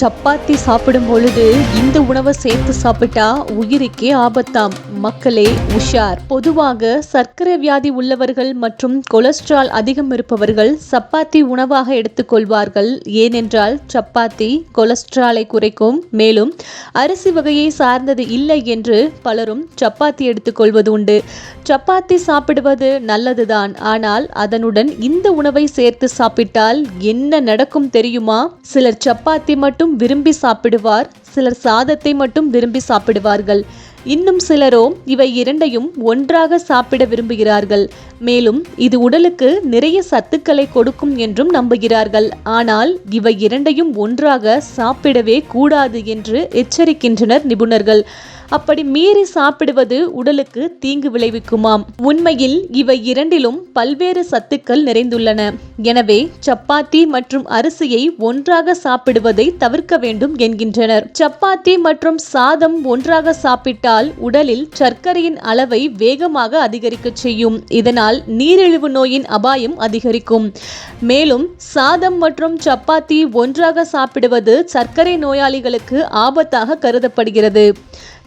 சப்பாத்தி சாப்பிடும் பொழுது இந்த உணவை சேர்த்து சாப்பிட்டா உயிருக்கே ஆபத்தாம். மக்களே உஷார். பொதுவாக சர்க்கரை வியாதி உள்ளவர்கள் மற்றும் கொலஸ்ட்ரால் அதிகம் இருப்பவர்கள் சப்பாத்தி உணவாக எடுத்துக்கொள்வார்கள். ஏனென்றால் சப்பாத்தி கொலஸ்ட்ராலை குறைக்கும். மேலும் அரிசி வகையை சார்ந்தது இல்லை என்று பலரும் சப்பாத்தி எடுத்துக்கொள்வது உண்டு. சப்பாத்தி சாப்பிடுவது நல்லதுதான். ஆனால் அதனுடன் இந்த உணவை சேர்த்து சாப்பிட்டால் என்ன நடக்கும் தெரியுமா? சிலர் சப்பாத்தி மட்டும் விரும்பி சாப்பிடுவார் சிலர் சாதத்தை மட்டும் விரும்பி சாப்பிடுவார்கள். இன்னும் சிலரோ இவை இரண்டையும் ஒன்றாக சாப்பிட விரும்புகிறார்கள். மேலும் இது உடலுக்கு நிறைய சத்துக்களை கொடுக்கும் என்றும் நம்புகிறார்கள். ஆனால் இவை இரண்டையும் ஒன்றாக சாப்பிடவே கூடாது என்று எச்சரிக்கின்றனர் நிபுணர்கள். அப்படி மீறி சாப்பிடுவது உடலுக்கு தீங்கு விளைவிக்குமாம். உண்மையில் இவை இரண்டிலும் பல்வேறு சத்துக்கள் நிறைந்துள்ளன. எனவே சப்பாத்தி மற்றும் அரிசியை ஒன்றாக சாப்பிடுவதை தவிர்க்க வேண்டும் என்கின்றனர். சப்பாத்தி மற்றும் சாதம் ஒன்றாக சாப்பிட்டால் உடலில் சர்க்கரையின் அளவை வேகமாக அதிகரிக்கச் செய்யும். இதனால் நீரிழிவு நோயின் அபாயம் அதிகரிக்கும். மேலும் சாதம் மற்றும் சப்பாத்தி ஒன்றாக சாப்பிடுவது சர்க்கரை நோயாளிகளுக்கு ஆபத்தாக கருதப்படுகிறது.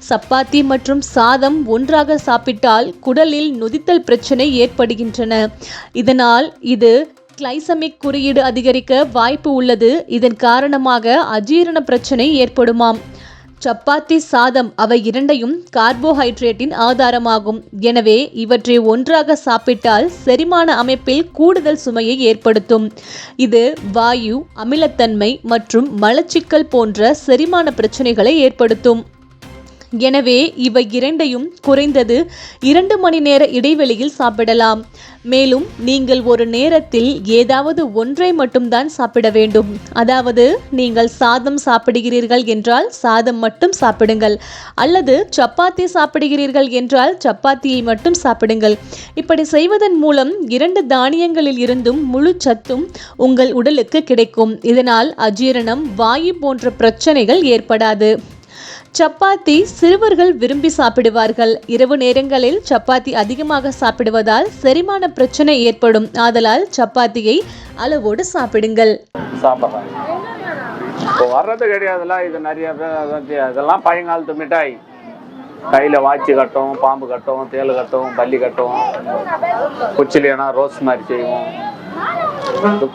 சப்பாத்தி மற்றும் சாதம் ஒன்றாக சாப்பிட்டால் குடலில் நொதித்தல் பிரச்சனை ஏற்படுகின்றன. இதனால் இது கிளைசமிக் குறியீடு அதிகரிக்க வாய்ப்பு உள்ளது. இதன் காரணமாக அஜீரண பிரச்சனை ஏற்படுமாம். சப்பாத்தி சாதம் அவை இரண்டையும் கார்போஹைட்ரேட்டின் ஆதாரமாகும். எனவே இவற்றை ஒன்றாக சாப்பிட்டால் செரிமான அமைப்பில் கூடுதல் சுமையை ஏற்படுத்தும். இது வாயு அமிலத்தன்மை மற்றும் மலச்சிக்கல் போன்ற செரிமான பிரச்சனைகளை ஏற்படுத்தும். எனவே இவை இரண்டையும் குறைந்தது இரண்டு மணி நேர இடைவெளியில் சாப்பிடலாம். மேலும் நீங்கள் ஒரு நேரத்தில் ஏதாவது ஒன்றை மட்டும்தான் சாப்பிட வேண்டும். அதாவது நீங்கள் சாதம் சாப்பிடுகிறீர்கள் என்றால் சாதம் மட்டும் சாப்பிடுங்கள். அல்லது சப்பாத்தி சாப்பிடுகிறீர்கள் என்றால் சப்பாத்தியை மட்டும் சாப்பிடுங்கள். இப்படி செய்வதன் மூலம் இரண்டு தானியங்களில் இருந்தும் முழு சத்தும் உங்கள் உடலுக்கு கிடைக்கும். இதனால் அஜீரணம் வாயு போன்ற பிரச்சனைகள் ஏற்படாது. சப்பாத்தி சிறுவர்கள் விரும்பி சாப்பிடுவார்கள். இரவு நேரங்களில் சப்பாத்தி அதிகமாக சாப்பிடுவதால் செரிமான பிரச்சனை ஏற்படும். ஆதலால் சப்பாத்தியை அளவோடு சாப்பிடுங்கள். இப்போ வர்றது கிடையாதுல இது நிறைய பேர் அதெல்லாம் பழங்காலத்து மிட்டாய். கையில் வாட்சி கட்டும் பாம்பு கட்டும் தேள் கட்டும் பள்ளி கட்டும். குச்சிலேனா ரோஸ் மாதிரி செய்வோம்.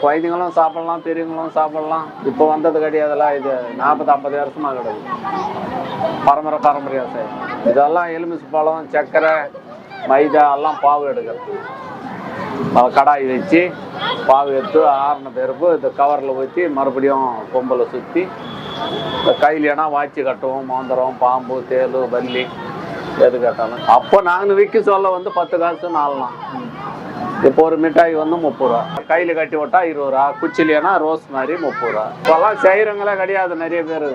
குழந்தைங்களும் சாப்பிடலாம் பெரியவங்களும் சாப்பிடலாம். இப்போ வந்தது கிடையாதுல இது நாற்பது ஐம்பது வருஷமா கிடையாது பரம்பரை பரம்பரையாக செய்யும் இதெல்லாம் எலுமிச்சை பழம் சர்க்கரை மைதா எல்லாம் பாவு எடுக்கிறது. கடாய் வச்சு பாவு எடுத்து ஆறின பிறப்பு இந்த கவரில் ஊற்றி மறுபடியும் கொம்பில் சுற்றி இந்த கையிலனா வாட்சி கட்டுவோம் மோந்திரம் பாம்பு தேல் பல்லி எது கட்டாலும். அப்போ நாங்கள் விற்க சொல்ல வந்து பத்து காசு நாலாம் இப்போ ஒரு மிட்டாய் வந்து முப்பது ரூபா. கையில் கட்டி விட்டா இருபது ரூபா. குச்சிலேனா ரோஸ் மாதிரி முப்பது ரூபா. இப்போல்லாம் செய்கிறவங்களே கிடையாது நிறைய பேர்.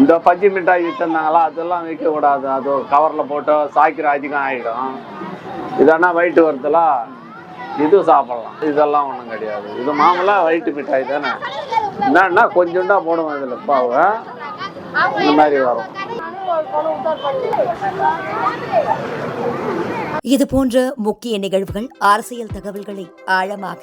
இந்த பஞ்சு மிட்டாய் விற்றுருந்தாங்களா அதெல்லாம் விற்கக்கூடாது அது கவரில் போட்டு சாய்க்கிற அதிகம் ஆகிடும் இதெல்லாம் வயிற்று வரத்துல இது சாப்பிடலாம். இதெல்லாம் ஒன்றும் கிடையாது. இது மாமூலாக வயிற்று மிட்டாய் தானே? என்னன்னா கொஞ்சோண்டா போடுவோம் இதில் பாவை. இந்த மாதிரி வரும். இது போன்ற முக்கிய நிகழ்வுகள் அரசியல் தகவல்களை ஆழமாக